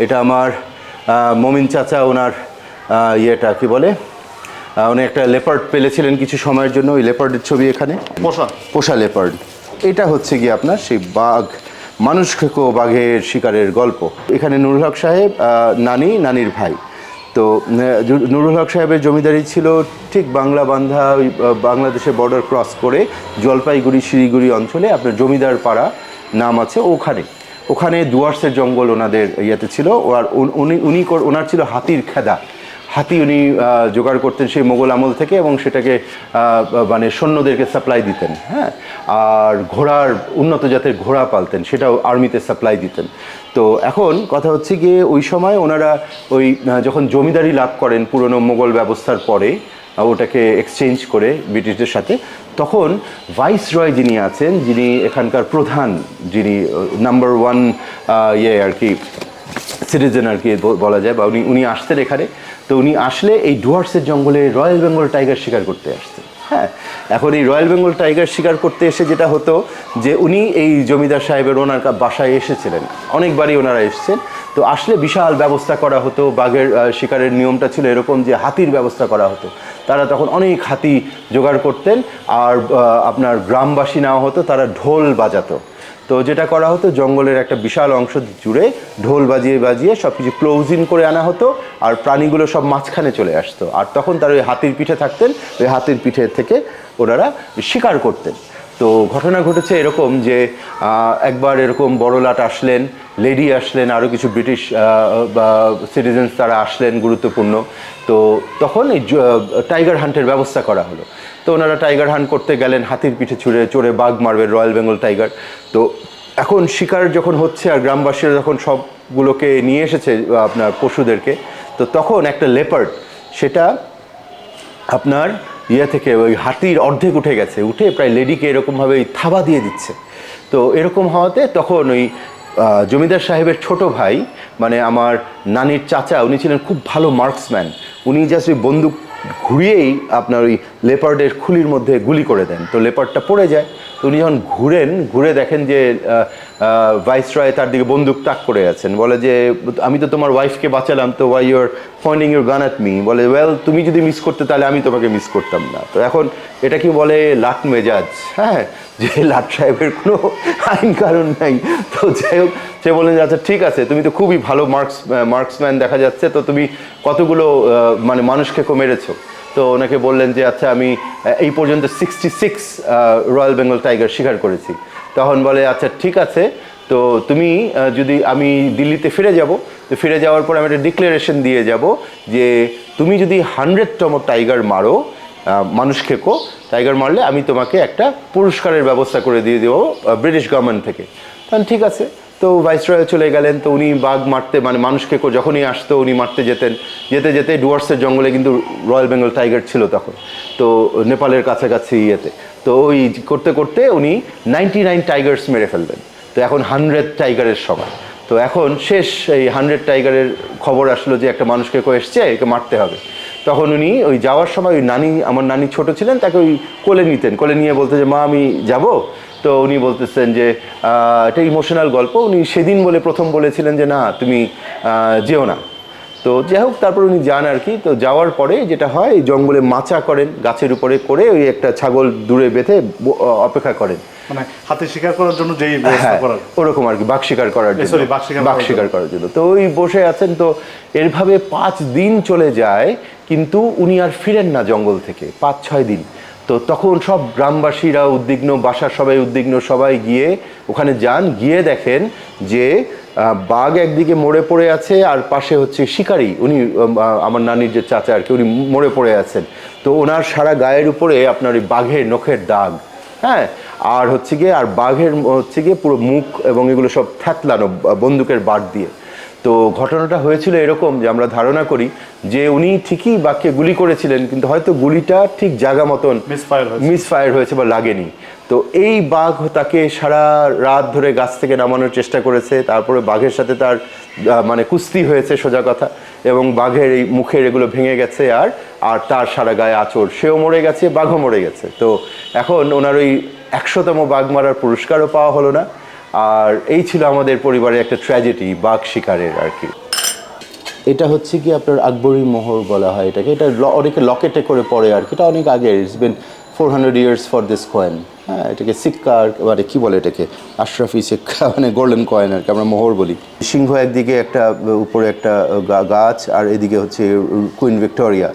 এটা আমার মমিন চাচা ওনার ইয়েটা কি বলে? উনি একটা লেপার্ড পেলেছিলেন কিছু সময়ের জন্য ওই লেপার্ডের ছবি এখানে। পোষা। পোষা লেপার্ড। এটা হচ্ছে গিয়ে আপনার সেই বাঘ মানুষ খেকো বাঘের শিকারের গল্প। এখানে নুরুল হক সাহেব নানি নানির ভাই। তো নুরুল হক সাহেবের জমিদারি ছিল ঠিক বাংলা বান্ধা ওই আহ, বাংলাদেশের বর্ডার ক্রস করে জলপাইগুড়ি শিলিগুড়ি অঞ্চলে আপনার জমিদার পাড়া নাম আছে ওখানে। ওখানে ডুয়ার্সের জঙ্গল ওনাদের ইয়েতে ছিল, আর উনি উনি ওনার ছিল হাতির খেদা। হাতি উনি জোগাড় করতেন সেই মোগল আমল থেকে এবং সেটাকে মানে সৈন্যদেরকে সাপ্লাই দিতেন হ্যাঁ? আর ঘোড়ার, উন্নত জাতের ঘোড়া পালতেন, সেটাও আর্মিতে সাপ্লাই দিতেন। তো এখন কথা হচ্ছে গিয়ে ওই সময় ওনারা ওই যখন জমিদারি লাভ করেন পুরনো মোগল ব্যবস্থার পরে ওটাকে এক্সচেঞ্জ করে ব্রিটিশদের সাথে। তখন ভাইস রয় যিনি আছেন, যিনি এখানকার প্রধান, যিনি নাম্বার ওয়ান ইয়ে আর কি সিটিজেন আর কি বলা যায়, বা উনি উনি আসতেন এখানে। তো উনি আসলে এই ডুয়ার্সের জঙ্গলে রয়্যাল বেঙ্গল টাইগার শিকার করতে আসতেন। হ্যাঁ এখন এই রয়্যাল বেঙ্গল টাইগার শিকার করতে এসে যেটা হতো যে উনি এই জমিদার সাহেবের ওনার বাসায় এসেছিলেন। অনেকবারই ওনারা এসেছেন। তো আসলে বিশাল ব্যবস্থা করা হতো, বাঘের শিকারের নিয়মটা ছিল এরকম যে হাতির ব্যবস্থা করা হতো। তারা তখন অনেক হাতি জোগাড় করতেন আর আপনার গ্রামবাসী নেওয়া হতো, তারা ঢোল বাজাতো। তো যেটা করা হতো, জঙ্গলের একটা বিশাল অংশ জুড়ে ঢোল বাজিয়ে বাজিয়ে সব কিছু ক্লোজ ইন করে আনা হতো আর প্রাণীগুলো সব মাঝখানে চলে আসতো। আর তখন তার ওই হাতির পিঠে থাকতেন, ওই হাতির পিঠে থেকে ওনারা শিকার করতেন। তো ঘটনা ঘটেছে এরকম যে একবার এরকম বড় লাট আসলেন, লেডি আসলেন আরও কিছু ব্রিটিশ সিটিজেন্স তারা আসলেন গুরুত্বপূর্ণ। তো তখন এই টাইগার হান্টের ব্যবস্থা করা হলো। তো ওনারা টাইগার হান্ট করতে গেলেন, হাতির পিঠে ছুঁড়ে, চড়ে বাঘ মারবে রয়্যাল বেঙ্গল টাইগার তো এখন শিকার যখন হচ্ছে আর গ্রামবাসীরা যখন সবগুলোকে নিয়ে এসেছে আপনার পশুদেরকে, তো তখন একটা লেপার্ড সেটা আপনার ইয়ে থেকে ওই হাতির অর্ধেক উঠে গেছে, উঠে প্রায় লেডিকে এরকমভাবে ওই থাবা দিয়ে দিচ্ছে। তো এরকম হওয়াতে তখন ওই জমিদার সাহেবের ছোট ভাই মানে আমার নানির চাচা, উনি ছিলেন খুব ভালো মার্কসম্যান, উনি জাস্ট ওই বন্দুক ঘুরিয়েই আপনার ওই লেপার্ডের খুলির মধ্যে গুলি করে দেন। তো লেপার্ডটা পড়ে যায়, তো উনি যখন ঘুরেন, ঘুরে দেখেন যে ভাইস রয় তার দিকে বন্দুক তাক করে আছেন। বলে যে, আমি তো তোমার ওয়াইফকে বাঁচালাম, তো why your pointing your gun at me বলে ওয়েল তুমি যদি মিস করতে, তাহলে আমি তোমাকে মিস করতাম না। তো এখন এটা কি বলে লাট মেজাজ? হ্যাঁ যে লাট সাহেবের কোনো আইন কারণ নাই। তো যাই হোক, সে বললেন যে আচ্ছা ঠিক আছে, তুমি তো খুবই ভালো মার্কস মার্কসম্যান দেখা যাচ্ছে, তো তুমি কতগুলো মানে মানুষকে মেরেছো? তো ওনাকে বললেন যে আচ্ছা আমি এই পর্যন্ত sixty six royal Bengal tiger শিকার করেছি। তখন বলে আচ্ছা ঠিক আছে। তো তুমি যদি আমি দিল্লিতে ফিরে যাব, তো ফিরে যাওয়ার পর আমি একটা ডিক্লারেশন দিয়ে যাব যে, তুমি যদি হান্ড্রেডতম টাইগার মারো মানুষ খেকো টাইগার মারলে আমি তোমাকে একটা পুরস্কারের ব্যবস্থা করে দিয়ে দেবো ব্রিটিশ গভর্নমেন্ট থেকে। তখন ঠিক আছে। তো ভাইসরয় চলে গেলেন, তো উনি বাঘ মারতে মানে মানুষকে যখনই আসতো উনি মারতে যেতেন। যেতে যেতে ডুয়ার্সের জঙ্গলে কিন্তু রয়্যাল বেঙ্গল টাইগার ছিল তখন। তো নেপালের কাছাকাছি ইয়েতে। তো ওই করতে করতে উনি নাইনটি নাইন টাইগার্স মেরে ফেলবেন। তো এখন হান্ড্রেড টাইগারের সময় তো এখন শেষ এই হান্ড্রেড টাইগারের খবর আসলো যে একটা মানুষকে কো এসছে, একে মারতে হবে। তখন উনি ওই যাওয়ার সময় ওই নানি, আমার নানি ছোট ছিলেন, তাকে ওই কোলে নিতেন। কোলে নিয়ে বলতে যে, মা, আমি যাব। তো উনি বলতেছেন যে এটা ইমোশনাল গল্প। উনি সেদিন বলে, প্রথম বলেছিলেন যে, না, তুমি যেও না। তো যাই হোক তারপর উনি যান আর কি। তো যাওয়ার পরে যেটা হয় জঙ্গলে মাচা করেন গাছের উপরে করে ওই একটা ছাগল দূরে বেঁধে অপেক্ষা করেন। মানে হাতে শিকার করার জন্য যেই হ্যাঁ ওরকম আর কি বাঘ শিকার করার জন্য। বাঘ শিকার করার জন্য। তো ওই বসে আছেন তো এরভাবে পাঁচ দিন চলে যায় কিন্তু উনি আর ফিরেন না জঙ্গল থেকে পাঁচ ছয় দিন। তো তখন সব গ্রামবাসীরা উদ্বিগ্ন বাসার সবাই উদ্বিগ্ন সবাই গিয়ে ওখানে যান গিয়ে দেখেন যে বাঘ একদিকে মরে পড়ে আছে আর পাশে হচ্ছে শিকারি। উনি আমার নানির যে চাচা আর কি উনি মরে পড়ে আছেন। তো ওনার সারা গায়ের উপরে আপনার ওই বাঘের নখের দাগ হ্যাঁ? আর হচ্ছে গিয়ে আর বাঘের হচ্ছে গিয়ে পুরো মুখ এবং এগুলো সব থ্যাতলানো বন্দুকের বাট দিয়ে। তো ঘটনাটা হয়েছিল এরকম যে আমরা ধারণা করি যে উনি ঠিকই বাঘকে গুলি করেছিলেন কিন্তু হয়তো গুলিটা ঠিক জায়গা মতন। মিসফায়ার হয়েছে বা লাগেনি। তো এই বাঘ তাকে সারা রাত ধরে গাছ থেকে নামানোর চেষ্টা করেছে, তারপরে বাঘের সাথে তার মানে কুস্তি হয়েছে সোজা কথা, এবং বাঘের এই মুখের এগুলো ভেঙে গেছে আর আর তার সারা গায়ে আচর সেও মরে গেছে, বাঘও মরে গেছে। তো এখন ওনার ওই একশোতম বাঘ মারার পুরস্কারও পাওয়া হলো না। আর এই ছিল আমাদের পরিবারের একটা ট্র্যাজেডি বাঘ শিকারের আর কি। এটা হচ্ছে কি আপনার আকবরী মোহর বলা হয় এটাকে। এটা অনেকে লকেটে করে পড়ে আর কি। এটা অনেক আগে it's been four hundred years for this coin হ্যাঁ এটাকে সিক্কা আর মানে কী বলে এটাকে? আশরাফি সিক্কা মানে গোল্ডেন কয়েন আর কি, আমরা মোহর বলি। সিংহ একদিকে একটা, উপরে একটা গাছ, আর এদিকে হচ্ছে কুইন ভিক্টোরিয়া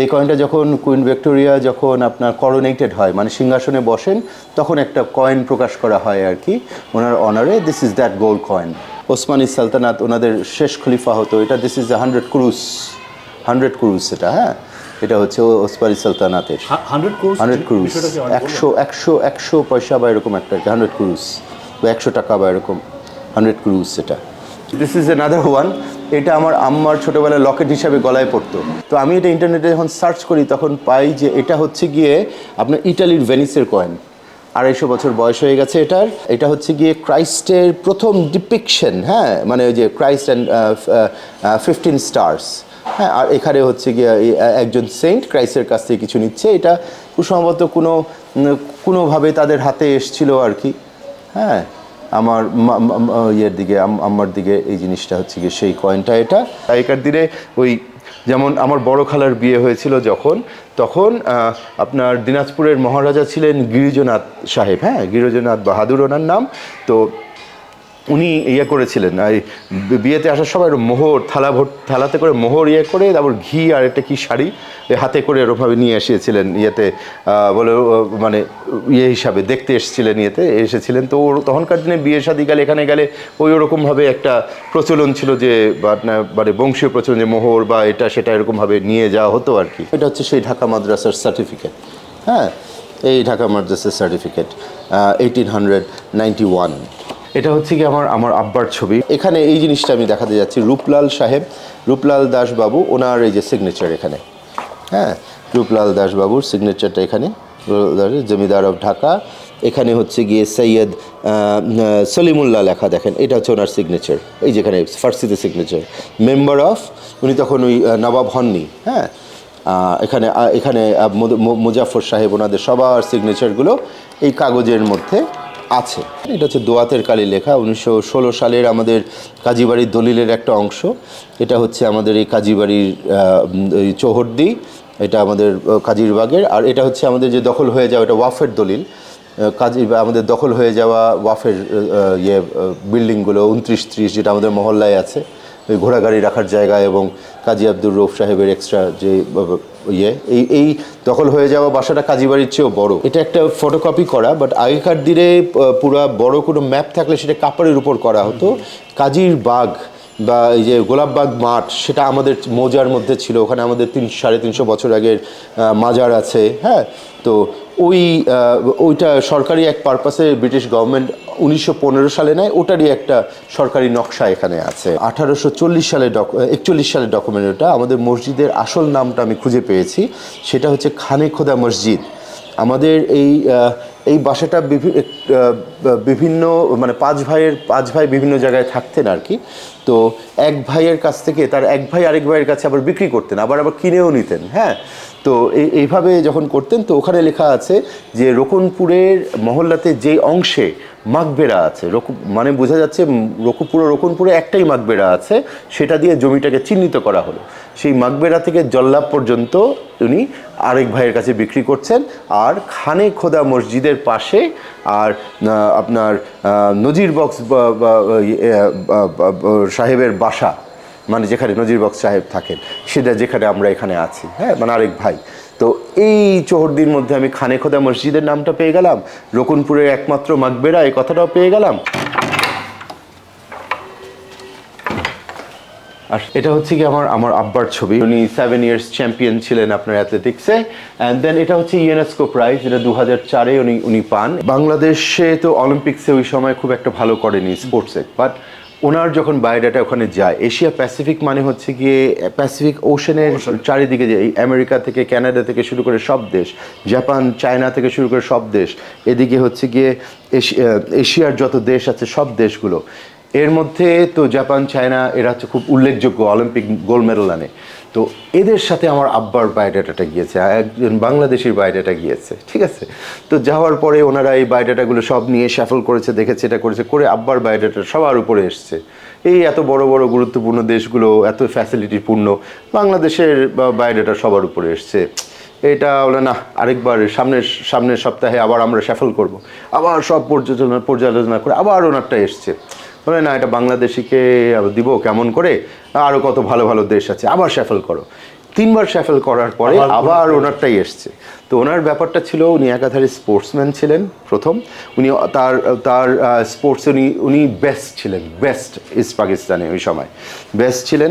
এই কয়েনটা যখন কুইন ভিক্টোরিয়া যখন আপনার করোনেটেড হয় মানে সিংহাসনে বসেন, তখন একটা কয়েন প্রকাশ করা হয় আর কি, ওনার অনারে this is that gold coin Osmani সালতানাত, ওনাদের শেষ খলিফা হতো, এটা this is the hundred kurus hundred kurus এটা হ্যাঁ। এটা হচ্ছে ওসপারি সালতানাতের। হান্ড্রেড ক্রুজ একশো একশো একশো পয়সা বা এরকম একটা হান্ড্রেড ক্রুজ বা একশো টাকা বা এরকম হান্ড্রেড ক্রুজ সেটা দিস ইজ এনাদার ওয়ান এটা আমার আম্মার ছোটোবেলায় লকেট হিসাবে গলায় পড়তো। তো আমি এটা ইন্টারনেটে যখন সার্চ করি তখন পাই যে এটা হচ্ছে গিয়ে আপনার ইটালির ভেনিসের কয়েন। আড়াইশো বছর বয়স হয়ে গেছে এটার। এটা হচ্ছে গিয়ে ক্রাইস্টের প্রথম ডিপিকশন হ্যাঁ? মানে ওই যে ক্রাইস্ট অ্যান্ড ফিফটিন স্টার্স হ্যাঁ আর এখানে হচ্ছে গিয়ে একজন সেন্ট ক্রাইসের কাছ থেকে কিছু নিচ্ছে। এটা সম্ভবত কোনো কোনোভাবে তাদের হাতে এসছিল আর কি। হ্যাঁ আমার ইয়ের দিকে, আম- আম্মার দিকে এই জিনিসটা হচ্ছে গিয়ে সেই কয়েনটা এটা। আগেকার দিনে ওই যেমন আমার বড় খালার বিয়ে হয়েছিল যখন, তখন আপনার দিনাজপুরের মহারাজা ছিলেন গিরিজনাথ সাহেব। হ্যাঁ গিরিজনাথ বাহাদুর ওনার নাম। তো উনি ইয়ে করেছিলেন, এই বিয়েতে আসার সময় মোহর, থালা ভোট, থালাতে করে মোহর ইয়ে করে তারপর ঘি আর একটা কি শাড়ি হাতে করে এরকমভাবে নিয়ে এসেছিলেন ইয়েতে বলে মানে ইয়ে হিসাবে দেখতে এসেছিলেন ইয়েতে, এসেছিলেন। তো ওর, তখনকার দিনে বিয়ে শাদি গেলে, এখানে গেলে ওই ওরকমভাবে একটা প্রচলন ছিল যে বা না- মানে বংশীয় প্রচলন যে মোহর বা এটা সেটা এরকমভাবে নিয়ে যাওয়া হতো আর কি। এটা হচ্ছে সেই ঢাকা মাদ্রাসার সার্টিফিকেট হ্যাঁ? এই ঢাকা মাদ্রাসার certificate eighteen hundred ninety one এটা হচ্ছে কি আমার আমার আব্বার ছবি। এখানে এই জিনিসটা আমি দেখাতে যাচ্ছি, রূপলাল সাহেব, রূপলাল দাস বাবু ওনার এই যে সিগনেচার এখানে। হ্যাঁ রূপলাল দাস বাবুর সিগনেচারটা এখানে জমিদার অফ ঢাকা। এখানে হচ্ছে গিয়ে সৈয়দ সলিমুল্লাহ লেখা দেখেন, এটা হচ্ছে ওনার সিগনেচার এই যেখানে ফার্সিতে সিগনেচার মেম্বার অফ উনি তখন ওই নবাব হননি হ্যাঁ? এখানে এখানে মুজাফর সাহেব, ওনাদের সবার সিগনেচারগুলো এই কাগজের মধ্যে আছে। এটা হচ্ছে দোয়াতের কালী লেখা, উনিশশো ষোলো সালের আমাদের কাজীবাড়ির দলিলের একটা অংশ। এটা হচ্ছে আমাদের এই কাজীবাড়ির চৌহদ্দি, এটা আমাদের কাজীরবাগের। আর এটা হচ্ছে আমাদের যে দখল হয়ে যাওয়া, এটা ওয়াফের দলিল। কাজী আমাদের দখল হয়ে যাওয়া ওয়াফের ইয়ে বিল্ডিংগুলো, উনত্রিশ ত্রিশ যেটা আমাদের মহল্লায় আছে, ওই ঘোড়াগাড়ি রাখার জায়গা এবং কাজী আব্দুর রৌফ সাহেবের এক্সট্রা যে ইয়ে এই এই দখল হয়ে যাওয়া বাসাটা কাজী বাড়ির চেয়েও বড়। এটা একটা ফটোকপি করা বাট আগেকার দিনে পুরা বড় কোনো ম্যাপ থাকলে সেটা কাপড়ের উপর করা হতো। কাজীর বাগ বা এই যে গোলাপবাগ মাঠ, সেটা আমাদের মৌজার মধ্যে ছিল। ওখানে আমাদের তিন, সাড়ে তিনশো বছর আগের মাজার আছে হ্যাঁ? তো ওই ওইটা সরকারি এক পারপাসে ব্রিটিশ গভর্নমেন্ট উনিশশো পনেরো সালে নেয়, ওটারই একটা সরকারি নকশা এখানে আছে। আঠারোশো চল্লিশ সালে একচল্লিশ সালে ডকুমেন্ট ওটা আমাদের মসজিদের আসল নামটা আমি খুঁজে পেয়েছি, সেটা হচ্ছে খানে খোদা মসজিদ। আমাদের এই এই বাসাটা বিভি- বিভিন্ন মানে পাঁচ ভাইয়ের পাঁচ ভাই বিভিন্ন জায়গায় থাকতেন আর কি। তো এক ভাইয়ের কাছ থেকে তার এক ভাই আরেক ভাইয়ের কাছে আবার বিক্রি করতেন আবার আবার কিনেও নিতেন হ্যাঁ? তো এই এইভাবে যখন করতেন তো ওখানে লেখা আছে যে রোকনপুরের মহল্লাতে যে অংশে মাগবেরা আছে মানে বোঝা যাচ্ছে উম, রকু পুরো রোকনপুরে একটাই মাগবেরা আছে সেটা দিয়ে জমিটাকে চিহ্নিত করা হলো। সেই মাগবেরা থেকে জল্লাভ পর্যন্ত উনি আরেক ভাইয়ের কাছে বিক্রি করছেন আর খানে খোদা মসজিদের পাশে আর আপনার নজির বক্স ইয়ে, সাহেবের বাসা মানে যেখানে নজির বক্স সাহেব থাকেন সেটা যেখানে আমরা এখানে আছি হ্যাঁ মানে আরেক ভাই। তো এই চোহরদির মধ্যে আমি খানে খোদা মসজিদের নামটা পেয়ে গেলাম রকুনপুরের একমাত্র মাকবেরা এই কথাটাও পেয়ে গেলাম। আর এটা হচ্ছে কি আমার আমার আব্বার ছবি। উনি সেভেন ইয়ার্স চ্যাম্পিয়ন ছিলেন আপনার অ্যাথলেটিক্সে অ্যান্ড দেন এটা হচ্ছে ইউনেস্কো প্রাইজ এটা দু হাজার চারে উনি উনি পান। বাংলাদেশে তো অলিম্পিক্সে ওই সময় খুব একটা ভালো করেনি স্পোর্টসে বাট ওনার যখন বায়োডাটা ওখানে যায় এশিয়া প্যাসিফিক মানে হচ্ছে গিয়ে প্যাসিফিক ওশনের চারিদিকে যে আমেরিকা থেকে কানাডা থেকে শুরু করে সব দেশ জাপান চায়না থেকে শুরু করে সব দেশ এদিকে হচ্ছে গিয়ে এশি- এশিয়ার যত দেশ আছে সব দেশগুলো। এর মধ্যে তো জাপান, চায়না, এরা হচ্ছে খুব উল্লেখযোগ্য অলিম্পিক গোল্ড মেডেল আনে। তো এদের সাথে আমার আব্বার বায়োডাটাটা গিয়েছে একজন বাংলাদেশের বায়োডাটা গিয়েছে, ঠিক আছে? তো যাওয়ার পরে ওনারা এই বায়োডাটাগুলো সব নিয়ে শ্যাফল করেছে, দেখেছে, এটা করেছে, করে আব্বার বায়োডাটা সবার উপরে এসছে। এই এত বড় বড়, গুরুত্বপূর্ণ দেশগুলো, এত ফ্যাসিলিটিপূর্ণ বাংলাদেশের বায়োডাটা সবার উপরে এসছে। এটা হলো না, আরেকবার সামনের সামনের সপ্তাহে আবার আমরা শ্যাফল করব। আবার সব পর্যালোচনা পর্যালোচনা করে আবার ওনারটা এসছে। বলে না এটা বাংলাদেশিকে দিব কেমন করে? আরও কত ভালো ভালো দেশ আছে আবার শ্যাফেল করো। তিনবার শ্যাফেল করার পরে আবার আবার ওনারটাই এসছে। তো ওনার ব্যাপারটা ছিল উনি একাধারে স্পোর্টসম্যান ছিলেন প্রথম। উনি তার তার স্পোর্টসে উনি উনি বেস্ট ছিলেন বেস্ট ইস্ট পাকিস্তানে ওই সময়। বেস্ট ছিলেন।